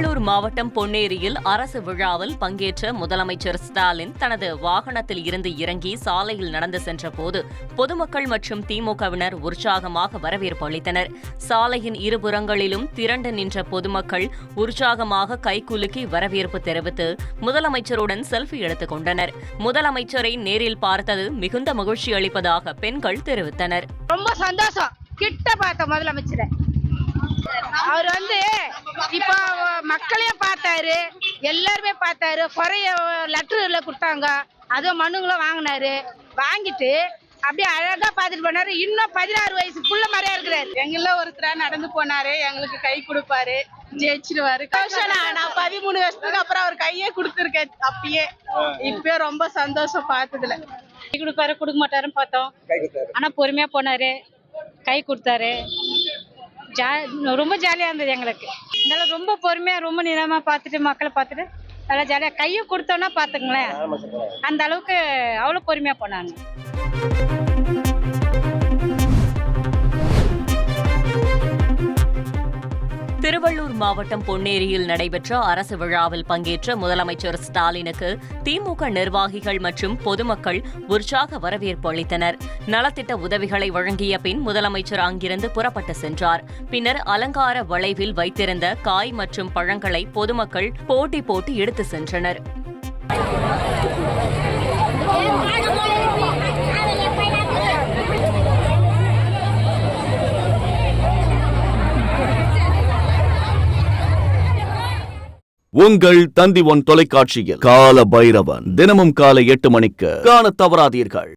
திருவள்ளூர் மாவட்டம் பொன்னேரியில் அரசு விழாவில் பங்கேற்ற முதலமைச்சர் ஸ்டாலின் தனது வாகனத்தில் இருந்து இறங்கி சாலையில் நடந்து சென்றபோது பொதுமக்கள் மற்றும் திமுகவினர் உற்சாகமாக வரவேற்பு அளித்தனர். சாலையின் இருபுறங்களிலும் திரண்டு நின்ற பொதுமக்கள் உற்சாகமாக கைகுலுக்கி வரவேற்பு தெரிவித்து முதலமைச்சருடன் செல்ஃபி எடுத்துக் கொண்டனர். முதலமைச்சரை நேரில் பார்த்தது மிகுந்த மகிழ்ச்சி அளிப்பதாக பெண்கள் தெரிவித்தனர். ரொம்ப சந்தோஷம். கிட்ட பார்த்த முதலமைச்சரை. அவர் வந்து இப்போ மக்களையும் பார்த்தாரு எல்லாருமே பார்த்தாரு. குறைய லெட்டர்ல கொடுத்தாங்க. அதுவும் மனுங்களும் வாங்கினாரு. வாங்கிட்டு அப்படியே அழகா பார்த்துட்டு போனாரு. இன்னும் பதினாறு வயசு புள்ள மாதிரியா இருக்கிறாரு. எங்கள ஒருத்தரா நடந்து போனாரு. எங்களுக்கு கை கொடுப்பாரு. ஜெயிச்சிருவாரு. நான் பதிமூணு வருஷத்துக்கு அப்புறம் அவர் கையே கொடுத்துருக்கேன். அப்பயே இப்பயே ரொம்ப சந்தோஷம் பார்த்ததுல. கை கொடுப்பாரு கொடுக்க மாட்டாருன்னு பார்த்தோம். ஆனா பொறுமையா போனாரு. கை கொடுத்தாரு. ஜா ரொம்ப ஜாலியா இருந்தது எங்களுக்கு. அதனால ரொம்ப பொறுமையா ரொம்ப நிதானமா பார்த்துட்டு மக்களை பார்த்துட்டு நல்லா ஜாலியா கையை கொடுத்தோன்னா பார்த்துங்களேன் அந்த அளவுக்கு அவ்வளோ பொறுமையா போனாங்க. திருவள்ளூர் மாவட்டம் பொன்னேரியில் நடைபெற்ற அரசு விழாவில் பங்கேற்ற முதலமைச்சர் ஸ்டாலினுக்கு திமுக நிர்வாகிகள் மற்றும் பொதுமக்கள் உற்சாக வரவேற்பு அளித்தனர். நலத்திட்ட உதவிகளை வழங்கிய பின் முதலமைச்சர் அங்கிருந்து புறப்பட்டு சென்றார். பின்னர் அலங்கார வளைவில் வைத்திருந்த காய் மற்றும் பழங்களை பொதுமக்கள் போட்டி போட்டு எடுத்து சென்றனர். உங்கள் தந்தி ஒன் தொலைக்காட்சியில். கால பைரவன் தினமும் காலை எட்டு மணிக்கு காண தவறாதீர்கள்.